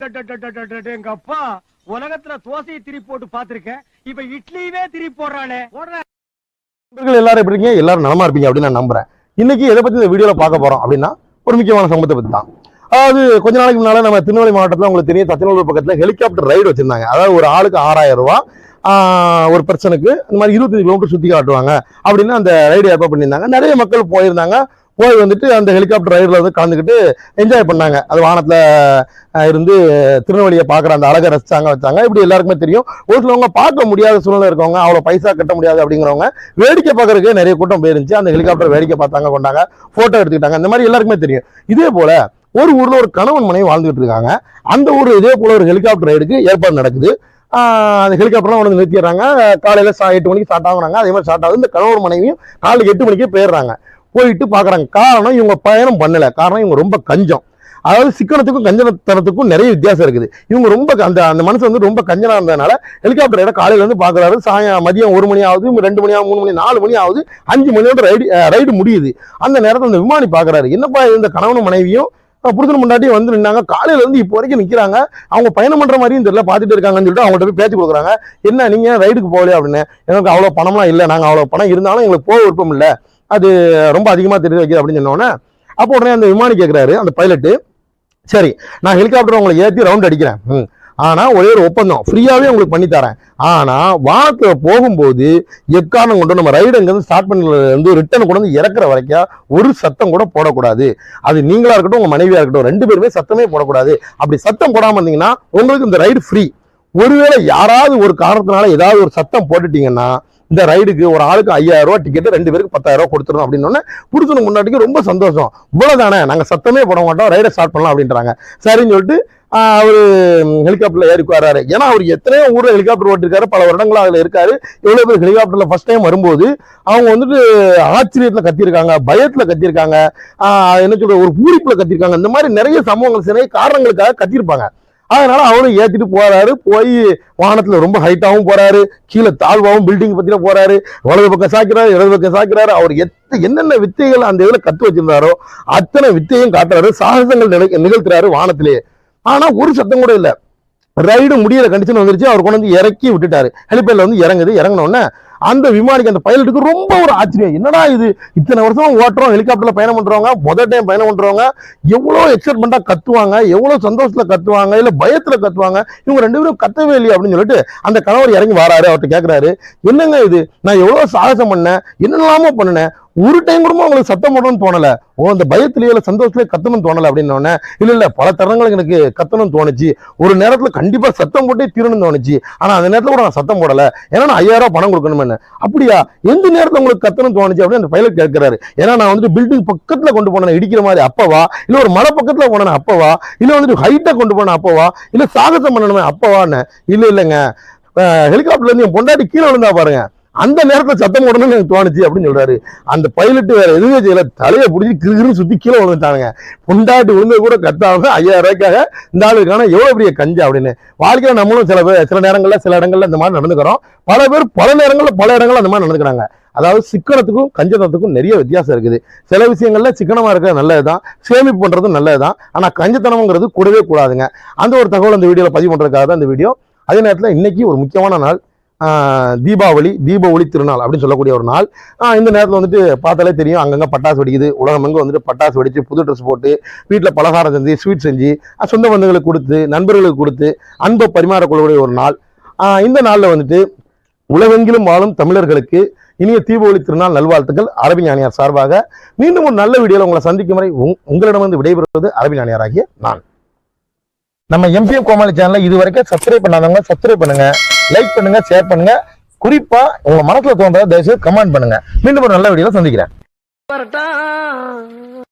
எங்க அப்பா உலகத்துல தோசையை திரி போட்டு பாத்திருக்கேன் இப்ப இட்லியவே திரி போடுறானே எல்லாரும் எப்படி இருக்கீங்க எல்லாரும் நலமா இருப்பீங்க அப்படின்னு நான் நம்புறேன் இன்னைக்கு எதை பத்தி இந்த வீடியோல பார்க்க போறோம் அப்படின்னா ஒரு முக்கியமான சம்பவத்தை பத்தி தான் அதாவது கொஞ்ச நாளைக்கு முன்னால நம்ம திருநெல்வேலி மாவட்டத்துல உங்களுக்கு தெரியும் தச்சநல்லூர் பக்கத்துல ஹெலிகாப்டர் ரைடு வச்சிருந்தாங்க அதாவது ஒரு ஆளுக்கு ஆறாயிரம் ரூபாய் ஒரு பர்சனுக்கு இந்த மாதிரி இருபத்தஞ்சு கிலோமீட்டர் சுத்தி காட்டுவாங்க அப்படின்னு அந்த ரைடு ஏற்பாடு பண்ணியிருந்தாங்க நிறைய மக்கள் போயிருந்தாங்க போய் வந்துட்டு அந்த ஹெலிகாப்டர் ரைடில் வந்து கலந்துக்கிட்டு என்ஜாய் பண்ணாங்க. அது வானத்தில் இருந்து திருநெல்வேலியை பார்க்குற அந்த அழகை ரசிச்சாங்க வச்சாங்க. இப்படி எல்லாருக்குமே தெரியும். ஒரு சிலவங்க பார்க்க முடியாத சூழ்நிலை இருக்கவங்க அவ்வளோ பைசா கட்ட முடியாது அப்படிங்கிறவங்க வேடிக்கை பார்க்கறதுக்கு நிறைய கூட்டம் போயிருந்துச்சு. அந்த ஹெலிகாப்டர் வேடிக்கை பார்த்தாங்க கொண்டாங்க ஃபோட்டோ எடுத்துக்கிட்டாங்க. இந்த மாதிரி எல்லாருக்குமே தெரியும். இதே போல் ஒரு ஊரில் ஒரு கணவன் மனைவி வாழ்ந்துகிட்டு இருக்காங்க. அந்த ஊர் இதே போல் ஒரு ஹெலிகாப்டர் ரைடுக்கு ஏற்பாடு நடக்குது. அந்த ஹெலிகாப்டர்லாம் உனக்கு நிறுத்திடுறாங்க. காலையில் சா எட்டு மணிக்கு ஸ்டார்ட் ஆகுறாங்க. அதே மாதிரி ஸ்டார்ட் ஆகுது. இந்த கணவன் மனைவியும் காலையில் எட்டு மணிக்கே போயிடுறாங்க. போயிட்டு பார்க்குறாங்க காரணம் இவங்க பயணம் பண்ணலை. காரணம் இவங்க ரொம்ப கஞ்சம். அதாவது சிக்கனத்துக்கும் கஞ்சனத்தனத்துக்கும் நிறைய வித்தியாசம் இருக்குது. இவங்க ரொம்ப அந்த அந்த மனுஷன் வந்து ரொம்ப கஞ்சனாக இருந்ததுனால ஹெலிகாப்டர் இடம் காலையில் வந்து பாக்குறாரு. சாயம் மதியம் ஒரு மணி ஆகுது ரெண்டு மணி ஆகுது மூணு மணி நாலு மணி ஆகுது அஞ்சு மணியோட ரைடு ரைடு முடியுது. அந்த நேரத்தில் அந்த விமானி பார்க்குறாரு என்னப்பா இந்த கணவனும் மனைவியும் அஹ் புருஷன் முன்னாடி வந்து நின்னாங்க. காலையில இருந்து இப்போ வரைக்கும் நிற்கிறாங்க அவங்க பயணம் பண்ற மாதிரியும் தெரியல. பார்த்துட்டு இருக்காங்கன்னு சொல்லிட்டு அவங்கள்ட்ட போய் பேச்சு கொடுக்குறாங்க. என்ன நீங்க ரைடுக்கு போகலையா அப்படின்னு. எனக்கு அவ்வளோ பணம்லாம் இல்லை. நாங்கள் அவ்வளோ பணம் இருந்தாலும் எங்களுக்கு போக விருப்பம் இல்லை. அது ரொம்ப அதிகமாக தெரிஞ்சு வைக்கிது அப்படின்னு சொன்னோன்னே அப்போ உடனே அந்த விமானி கேட்குறாரு அந்த பைலட்டு சரி நான் ஹெலிகாப்டர் உங்களை ஏற்றி ரவுண்ட் அடிக்கிறேன். ம். ஒரே ஒரு ஒப்பந்தம். ஃப்ரீயாகவே உங்களுக்கு பண்ணி தரேன். ஆனால் வானத்தில் போகும்போது எக்காரணம் கொண்டு நம்ம ரைடு இருந்து ஸ்டார்ட் பண்ணல ரிட்டன் ரிட்டர்ன் கொண்டு வந்து இறக்குற வரைக்கும் ஒரு சத்தம் கூட போடக்கூடாது. அது நீங்களாக இருக்கட்டும் உங்கள் மனைவியாக இருக்கட்டும் ரெண்டு பேருமே சத்தமே போடக்கூடாது. அப்படி சத்தம் போடாமல் இருந்தீங்கன்னா உங்களுக்கு இந்த ரைடு ஃப்ரீ ஒருவேளை யாராவது ஒரு காரணத்தினால ஏதாவது ஒரு சத்தம் போட்டுட்டீங்கன்னா இந்த ரைடுக்கு ஒரு ஆளுக்கு ஐயாயிரம் ரூபா டிக்கெட்டு ரெண்டு பேருக்கு பத்தாயிரம் ரூபா கொடுத்துரும் அப்படின்னு உடனே முன்னாடிக்கு ரொம்ப சந்தோஷம். இவ்வளோதானே நாங்கள் சத்தமே போட மாட்டோம் ரைடை ஸ்டார்ட் பண்ணலாம் அப்படின்றாங்க. சரின்னு சொல்லிட்டு அவர் ஹெலிகாப்டரில் ஏறிக்கு ஏறி உட்காராரு ஏன்னா அவர் எத்தனையோ ஊரில் ஹெலிகாப்டர் ஓட்டிருக்காரு பல வருடங்களாக அதில் இருக்காரு. எவ்வளோ பேர் ஹெலிகாப்டரில் ஃபஸ்ட் டைம் வரும்போது அவங்க வந்துட்டு ஆச்சரியத்தில் கத்திருக்காங்க பயத்தில் கத்திருக்காங்க என்ன சொல்கிற ஒரு பூரிப்பில் கத்திருக்காங்க இந்த மாதிரி நிறைய சம்பவங்கள் நிறைய காரணங்களுக்காக கத்திருப்பாங்க அதனால அவரும் ஏத்திட்டு போறாரு. போய் வானத்துல ரொம்ப ஹைட்டாவும் போறாரு. கீழே தாழ்வாகவும் பில்டிங் பத்தின போறாரு. வலது பக்கம் சாக்கிறாரு இடது பக்கம் சாக்கிறாரு. அவர் எத்த என்னென்ன வித்தைகள் அந்த இதுல கத்து வச்சிருந்தாரோ அத்தனை வித்தையும் காட்டுறாரு. சாகசங்கள் நிலை- நிகழ்த்துறாரு வானத்திலேயே ஆனா ஒரு சத்தம் கூட இல்ல. ரைடு முடியிற கண்டிஷன் வந்துருச்சு. அவர் கொண்டு வந்து இறக்கி விட்டுட்டாரு. ஹெலிபேட்ல வந்து இறங்குது. இறங்கினோடனே அந்த விமானிக்கு அந்த பைலட்டுக்கு ரொம்ப ஒரு ஆச்சரியம். என்னடா இது? இத்தனை வருஷம் ஓட்டுறோம் ஹெலிகாப்டர்ல பயணம் பண்றவங்க முதல் டைம் பயணம் பண்றவங்க எவ்வளவு எக்ஸைட்மெண்டா கத்துவாங்க எவ்வளவு சந்தோஷத்துல கத்துவாங்க இல்ல பயத்துல கத்துவாங்க இவங்க ரெண்டு பேரும் கத்தவே இல்லையா அப்படின்னு சொல்லிட்டு அந்த கணவர் இறங்கி வராரு அவர்கிட்ட கேட்கிறாரு என்னங்க இது? நான் எவ்வளவு சாகசம் பண்ணேன் என்னெல்லாமோ பண்ணினேன். ஒரு டைம் கூட அவங்களுக்கு சத்தம் போடணும்னு தோணலை. ஓ அந்த பயத்திலேயே இல்லை சந்தோஷத்துலேயே கத்தணும்னு தோணல அப்படின்னு இல்லை இல்லை பல தருணங்களுக்கு எனக்கு கத்தணும்னு தோணுச்சு. ஒரு நேரத்தில் கண்டிப்பாக சத்தம் போட்டே தீரணும்னு தோணுச்சு. ஆனால் அந்த நேரத்தில் கூட நான் சத்தம் போடலை. ஏன்னா நான் ஐயாயிரம் பணம் கொடுக்கணும்னு அப்படியா? எந்த நேரத்தில் உங்களுக்கு கத்தணும் தோணுச்சு அப்படின்னு அந்த பைலட் கேட்கிறாரு. ஏன்னா நான் வந்துட்டு பில்டிங் பக்கத்தில் கொண்டு போனேன் இடிக்கிற மாதிரி அப்பவா? இல்லை ஒரு மலை பக்கத்தில் போனேன் அப்பவா? இல்லை வந்துட்டு ஹைட்டாக கொண்டு போனேன் அப்பவா? இல்லை சாகசம் பண்ணணுமே அப்பவான்னு? இல்லை இல்லைங்க. ஹெலிகாப்டர்லேருந்து என் பொண்டாட்டி கீழே விழுந்தா பாருங்க. அந்த நேரத்தில் சத்தம் போடணும்னு எனக்கு தோணுச்சு அப்படின்னு சொல்றாரு. அந்த பைலட் வேற எதுவுமே செய்யல. தலையை பிடிச்சி கிருகிருன்னு சுத்தி கீழே விழுந்துட்டானுங்க. புண்டாட்டு விழுந்து கூட கத்தாம ஐயாயிரம் ரூபாய்க்காக இந்த ஆளுக்கான எவ்வளவு பெரிய கஞ்சா அப்படின்னு. வாழ்க்கையில நம்மளும் சில பேர் சில நேரங்களில் சில இடங்கள்ல இந்த மாதிரி நடந்துக்கிறோம். பல பேர் பல நேரங்களில் பல இடங்கள்ல அந்த மாதிரி நடந்துக்கிறாங்க. அதாவது சிக்கனத்துக்கும் கஞ்சத்தனத்துக்கும் நிறைய வித்தியாசம் இருக்குது. சில விஷயங்கள்ல சிக்கனமா இருக்கிறது நல்லது தான் சேமிப்பு பண்றதும் நல்லதுதான். ஆனா கஞ்சத்தனம்ங்கிறது கூடவே கூடாதுங்க. அந்த ஒரு தகவல் அந்த வீடியோவில் பதிவு பண்றதுக்காக தான் இந்த வீடியோ. அதே நேரத்தில் இன்னைக்கு ஒரு முக்கியமான நாள். தீபாவளி தீப ஒளி திருநாள் அப்படின்னு சொல்லக்கூடிய ஒரு நாள். இந்த நேரத்தில் வந்துட்டு பார்த்தாலே தெரியும் அங்கங்கே பட்டாசு வெடிக்குது. உலகம் அங்கே வந்துட்டு பட்டாசு வெடிச்சு புது ட்ரெஸ் போட்டு வீட்டில் பலகாரம் செஞ்சு ஸ்வீட் செஞ்சு சொந்த பந்துகளுக்கு கொடுத்து நண்பர்களுக்கு கொடுத்து அன்பை பரிமாறக்கூடிய ஒரு நாள். இந்த நாளில் வந்துட்டு உலகெங்கிலும் வாழும் தமிழர்களுக்கு இனிய தீபாவளி திருநாள் நல்வாழ்த்துக்கள். அரபி ஞானியார் சார்பாக மீண்டும் ஒரு நல்ல வீடியோவில் உங்களை சந்திக்கும் வரை உங்- உங்களிடமிருந்து விடைபெறுவது அரபி ஞானியாராகிய நான். நம்ம எம்பிஎம் கோமாளி சேனலை இது வரைக்கும் சப்ஸ்கிரைப் பண்ணாதவங்க சப்ஸ்கிரைப் பண்ணுங்க. லைக் பண்ணுங்க ஷேர் பண்ணுங்க. குறிப்பா உங்க மனசுல தோன்ற தயவுசெய்து கமெண்ட் பண்ணுங்க. மீண்டும் ஒரு நல்ல வீடியோல சந்திக்கிறேன்.